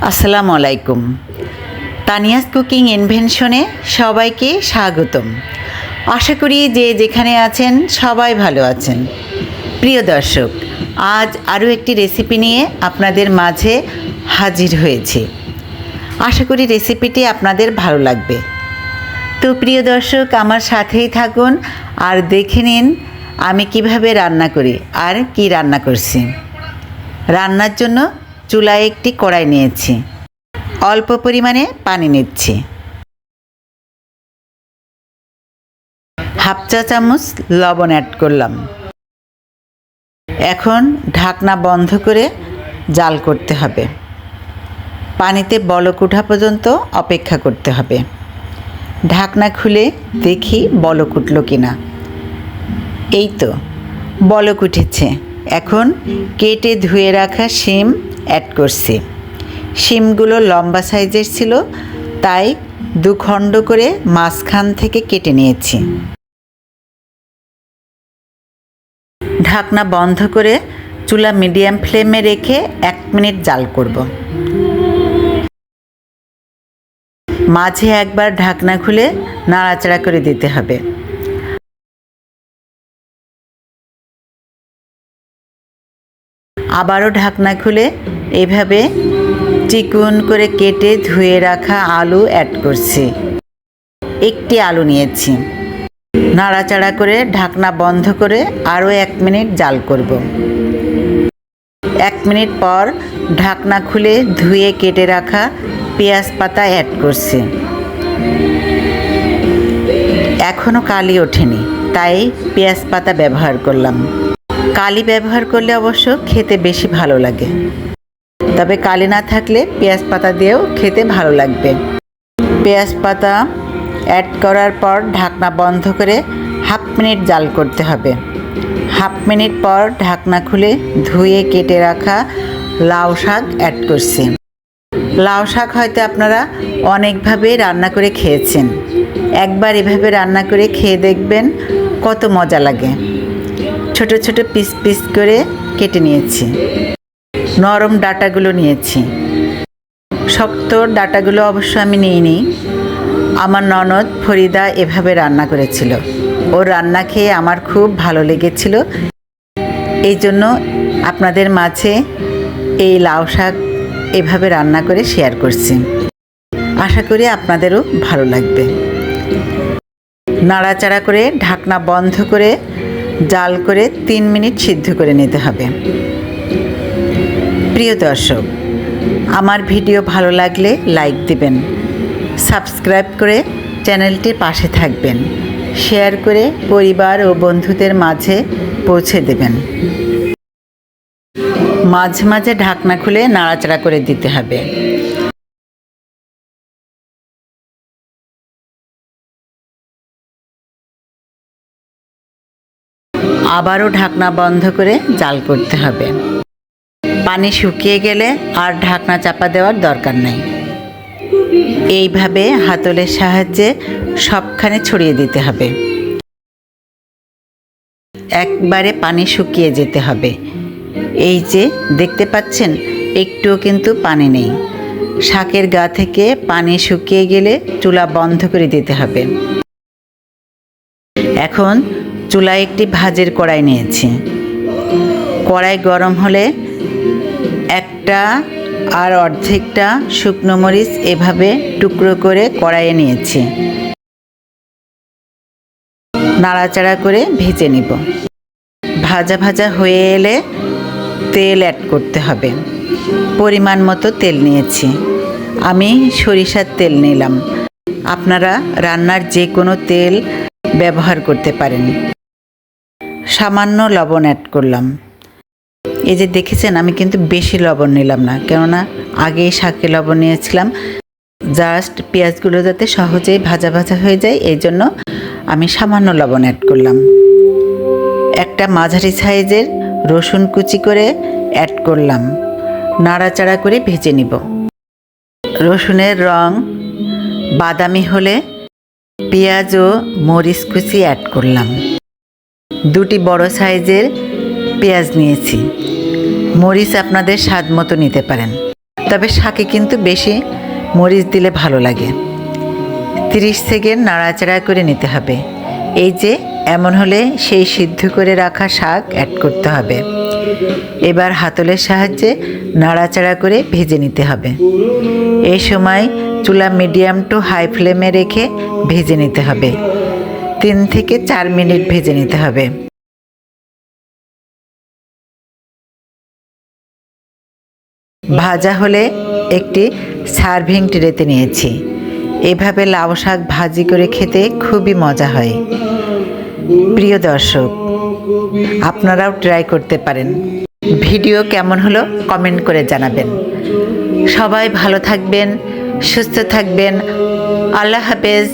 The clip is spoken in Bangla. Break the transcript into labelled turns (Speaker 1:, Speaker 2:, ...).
Speaker 1: আসসালামু আলাইকুম। তানিয়াস কুকিং ইনভেনশনে সবাইকে স্বাগতম। আশা করি যে যেখানে আছেন সবাই ভালো আছেন। প্রিয় দর্শক, আজ আরও একটি রেসিপি নিয়ে আপনাদের মাঝে হাজির হয়েছে। আশা করি রেসিপিটি আপনাদের ভালো লাগবে। তো প্রিয় দর্শক, আমার সাথেই থাকুন আর দেখে নিন আমি কীভাবে রান্না করি আর কি রান্না করছি। রান্নার জন্য চুলায় একটি কড়াই নিয়েছি। অল্প পরিমাণে পানি নিচ্ছি। হাফ চা চামচ লবণ অ্যাড করলাম। এখন ঢাকনা বন্ধ করে জাল করতে হবে। পানিতে বলক ওঠা পর্যন্ত অপেক্ষা করতে হবে। ঢাকনা খুলে দেখি বলক উঠল কিনা। এই তো, বলক উঠেছে। এখন কেটে ধুয়ে রাখা শিম অ্যাড করছি। শিমগুলো লম্বা সাইজের ছিল, তাই দু খণ্ড করে মাঝখান থেকে কেটে নিয়েছি। ঢাকনা বন্ধ করে চুলা মিডিয়াম ফ্লেমে রেখে এক মিনিট জাল করব। মাঝে একবার ঢাকনা খুলে নাড়াচাড়া করে দিতে হবে। আবারও ঢাকনা খুলে এভাবে চিকুন করে কেটে ধুয়ে রাখা আলু অ্যাড করছি। একটি আলু নিয়েছি। নাড়াচাড়া করে ঢাকনা বন্ধ করে আরও এক মিনিট জাল করব। এক মিনিট পর ঢাকনা খুলে ধুয়ে কেটে রাখা পেঁয়াজ পাতা অ্যাড করছি। এখনও কালি ওঠেনি, তাই পেঁয়াজ পাতা ব্যবহার করলাম। কালি ব্যবহার করলে অবশ্য খেতে বেশি ভালো লাগে। তবে কালি না থাকলে পেঁয়াজ পাতা দিয়েও খেতে ভালো লাগবে। পেঁয়াজ পাতা অ্যাড করার পর ঢাকনা বন্ধ করে হাফ মিনিট জাল করতে হবে। হাফ মিনিট পর ঢাকনা খুলে ধুয়ে কেটে রাখা লাউ শাক অ্যাড করছি। লাউ শাক হয়তো আপনারা অনেকভাবে রান্না করে খেয়েছেন। একবার এভাবে রান্না করে খেয়ে দেখবেন কত মজা লাগে। ছোট ছোট পিস পিস করে কেটে নিয়েছি। নরম ডাটাগুলো নিয়েছি। শক্ত ডাটাগুলো অবশ্য আমি নিইনি। আমার ননদ ফরিদা এভাবে রান্না করেছিল। ওর রান্না খেয়ে আমার খুব ভালো লেগেছিল। এই জন্য আপনাদের মাঝে এই লাউ শাক এভাবে রান্না করে শেয়ার করছি। আশা করি আপনাদেরও ভালো লাগবে। নাড়াচাড়া করে ঢাকনা বন্ধ করে জাল করে তিন মিনিট সিদ্ধ করে নিতে হবে। প্রিয় দর্শক, আমার ভিডিও ভালো লাগলে লাইক দিবেন, সাবস্ক্রাইব করে চ্যানেলটির পাশে থাকবেন, শেয়ার করে পরিবার ও বন্ধুদের মাঝে পৌঁছে দেবেন। মাঝে মাঝে ঢাকনা খুলে নাড়াচাড়া করে দিতে হবে। আবারও ঢাকনা বন্ধ করে জাল করতে হবে। পানি শুকিয়ে গেলে আর ঢাকনা চাপা দেওয়ার দরকার নেই। এইভাবে হাতলের সাহায্যে সবখানে ছড়িয়ে দিতে হবে। একবারে পানি শুকিয়ে যেতে হবে। এই যে দেখতে পাচ্ছেন, একটুও কিন্তু পানি নেই। শাকের গা থেকে পানি শুকিয়ে গেলে চুলা বন্ধ করে দিতে হবে। এখন চুলায় একটি ভাজের কড়াই নিয়েছি। কড়াই গরম হলে একটা আর অর্ধেকটা শুকনো মরিচ এভাবে টুকরো করে কড়াইয়ে নিয়েছি। নাড়াচাড়া করে ভেজে নিব। ভাজা ভাজা হয়ে এলে তেল অ্যাড করতে হবে। পরিমাণ মতো তেল নিয়েছি। আমি সরিষার তেল নিলাম। আপনারা রান্নার যে কোনো তেল ব্যবহার করতে পারেন। সামান্য লবণ অ্যাড করলাম। এই যে দেখেছেন, আমি কিন্তু বেশি লবণ নিলাম না, কেননা আগেই শাকে লবণ নিয়েছিলাম। জাস্ট পেঁয়াজগুলো যাতে সহজেই ভাজা ভাজা হয়ে যায়, এই জন্য আমি সামান্য লবণ অ্যাড করলাম। একটা মাঝারি সাইজের রসুন কুচি করে অ্যাড করলাম। নাড়াচাড়া করে ভেজে নিব। রসুনের রং বাদামি হলে পেঁয়াজ ও মরিচ কুচি অ্যাড করলাম। দুটি বড় সাইজের পেঁয়াজ নিয়েছি। মরিচ আপনাদের স্বাদ মতো নিতে পারেন। তবে শাকে কিন্তু বেশি মরিচ দিলে ভালো লাগে। তিরিশ সেকেন্ড নাড়াচাড়া করে নিতে হবে। এই যে, এমন হলে সেই সিদ্ধ করে রাখা শাক অ্যাড করতে হবে। এবার হাতলের সাহায্যে নাড়াচাড়া করে ভেজে নিতে হবে। এই সময় চুলা মিডিয়াম টু হাই ফ্লেমে রেখে ভেজে নিতে হবে। তিন থেকে চার মিনিট ভেজে নিতে হবে। ভাজা হলে একটি সার্ভিং ট্রেতে নিয়েছি। এভাবে লাউ শাক ভাজি করে খেতে খুবই মজা হয়। প্রিয় দর্শক, আপনারাও ট্রাই করতে পারেন। ভিডিও কেমন হলো কমেন্ট করে জানাবেন। সবাই ভালো থাকবেন, সুস্থ থাকবেন। আল্লাহ হাফেজ।